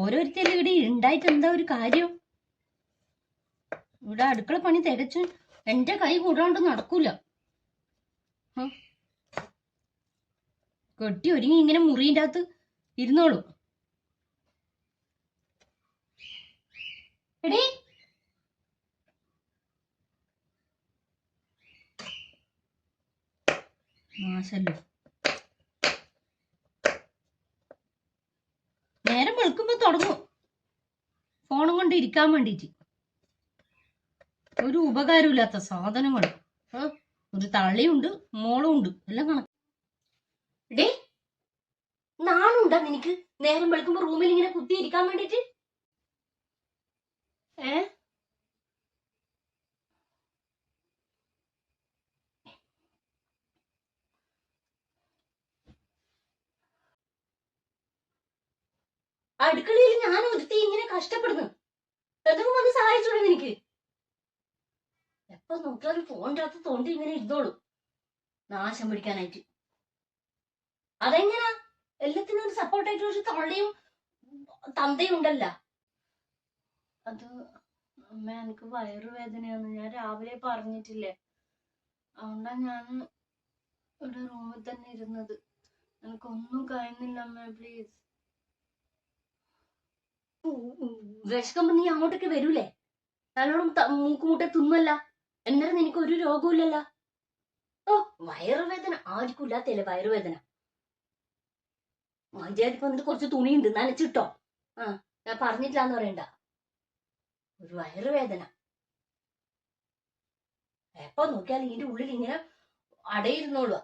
ഓരോരുത്തരും ഇവിടെ ഉണ്ടായിട്ട് എന്താ ഒരു കാര്യം? ഇവിടെ അടുക്കള പണി തികച്ചു എന്റെ കൈ കൂടാണ്ട് നടക്കൂല? കെട്ടി ഒരുങ്ങി ഇങ്ങനെ മുറിന്റെ അകത്ത് ഇരുന്നോളൂ. എടീ. നേരം വെളുക്കുമ്പോ തുടങ്ങും. ഫോണും കൊണ്ട് ഇരിക്കാൻ വേണ്ടിട്ട്. ഒരു ഉപകാരമില്ലാത്ത സാധനങ്ങൾ. ഒരു തള്ളിയുണ്ട് മോളും ഉണ്ട് എല്ലാം കണക്ക്. ഡേ നാണുണ്ടാ നിനക്ക്? നേരം വെളുക്കുമ്പോ റൂമിൽ ഇങ്ങനെ കുത്തി ഇരിക്കാൻ വേണ്ടിട്ട്? അടുക്കളയിൽ ഞാൻ ഒരുത്തി ഇങ്ങനെ കഷ്ടപ്പെടുന്നു. എന്തെങ്കിലും വന്ന് സഹായിച്ചോളൂ എനിക്ക് എപ്പൊ നോക്കിയാലും ഫോണിന്റെ അകത്ത് തോണ്ടി ഇങ്ങനെ ഇരുന്നോളൂ. നാശം പിടിക്കാനായിട്ട്. അതെങ്ങനാ? എല്ലാത്തിനും ഒരു സപ്പോർട്ടായിട്ട് പക്ഷെ തള്ളയും തന്തയും ഉണ്ടല്ല. അത് അമ്മ എനിക്ക് വയറുവേദനയാണ് ഞാൻ രാവിലെ പറഞ്ഞിട്ടില്ലേ? അതുകൊണ്ടാ ഞാൻ ഇവിടെ റൂമിൽ തന്നെ ഇരുന്നത്. എനിക്കൊന്നും കഴിയുന്നില്ല അമ്മ പ്ലീസ് വിശക്കുമ്പോ നീ അങ്ങോട്ടേക്ക് വരൂലേ? നല്ലോണം മൂക്കുമുട്ടെ തിന്നല്ല. എന്നാലും നിനക്ക് ഒരു രോഗമില്ലല്ല ഓ വയറുവേദന. ആർക്കും ഇല്ലാത്തല്ലേ വയറുവേദന? മഞ്ചാരിക്ക് വന്നിട്ട് കുറച്ച് തുണിയുണ്ട്. നനച്ചിട്ടോ? ആ ഞാൻ പറഞ്ഞിട്ടില്ലാന്ന് പറയണ്ട. ഒരു വയറുവേദന. എപ്പോ നോക്കിയാലും ഇതിന്റെ ഉള്ളിൽ ഇങ്ങനെ അടയിരുന്നോളുക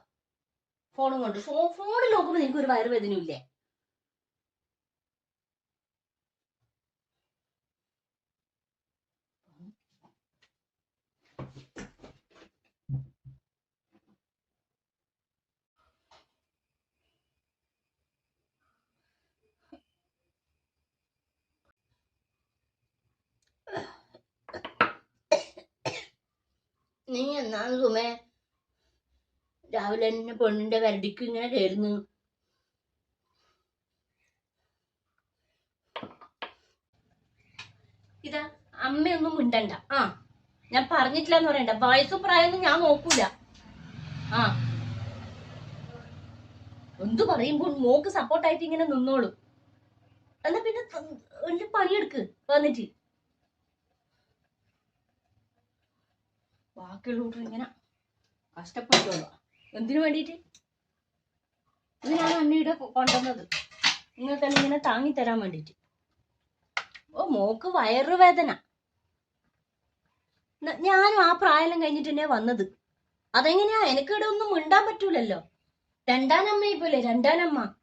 ഫോണും കൊണ്ട്. ഫോണിൽ നോക്കുമ്പോ നിനക്ക് ഒരു വയറുവേദനയും നീ എന്നാണ് സുമേ? രാവിലെ തന്നെ പെണ്ണിന്റെ വരടിക്ക് ഇങ്ങനെ കയറുന്നു. ഇതാ അമ്മയൊന്നും മിണ്ടണ്ട. ആ ഞാൻ പറഞ്ഞിട്ടില്ല എന്ന് പറയണ്ട. വയസ്സും പ്രായമൊന്നും ഞാൻ നോക്കൂല. ആ. എന്തു പറയുമ്പോൾ മോക്ക് സപ്പോർട്ടായിട്ട് ഇങ്ങനെ നിന്നോളൂ. എന്നാ പിന്നെ പണിയെടുക്ക്. വന്നിട്ട്. ബാക്കിയുള്ളവർ ഇങ്ങനെ കഷ്ടപ്പെട്ടോളൂ എന്തിനു വേണ്ടിയിട്ട് ഇത് ഞാൻ അന്നയുടെ കൊണ്ടുവന്നത്. നിങ്ങൾക്കെല്ലാം ഇങ്ങനെ താങ്ങി തരാൻ വേണ്ടിട്ട്. ഓ മോക്ക് വയറുവേദന വേദന. ഞാനും ആ പ്രായം കഴിഞ്ഞിട്ട് തന്നെ വന്നത്. അതെങ്ങനെയാ? എനിക്ക് ഇവിടെ ഒന്നും മിണ്ടാൻ പറ്റൂലല്ലോ. രണ്ടാനമ്മ ഇപ്പോലെ രണ്ടാനമ്മ.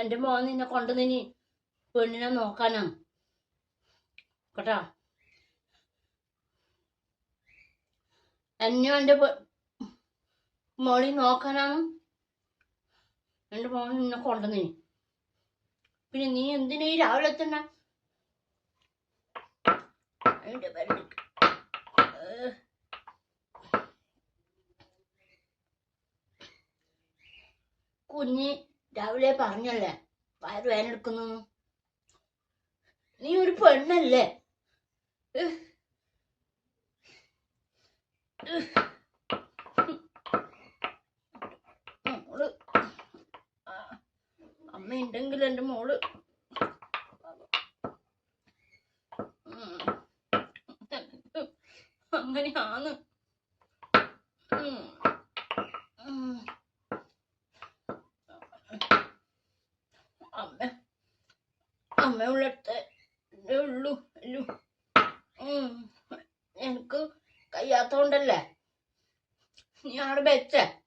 എന്റെ മോൻ നിന്നെ കൊണ്ടുവന്നിനി പെണ്ണിനെ നോക്കാനാണ്. കേട്ടാ? എന്നെയും എന്റെ മോളി നോക്കാനാണ്. എന്റെ മോൾ നിന്നെ കൊണ്ടുവന്നിനി. പിന്നെ നീ എന്തിനാ ഈ രാവിലെ എത്തണ പേര് കുഞ്ഞ് രാവിലെ പറഞ്ഞല്ലേ? വയറ് വേനെടുക്കുന്നു നീ ഒരു പെണ്ണല്ലേ. മോൾ അമ്മ അമ്മയുണ്ടെങ്കിൽ എന്റെ മോൾ. അങ്ങനെയാണ്. അമ്മ അമ്മ ഉള്ളിടത്ത് ഉള്ളു ഉള്ളു. എനിക്ക് കഴിയാത്തോണ്ടല്ലേ? നീ വെച്ചേ.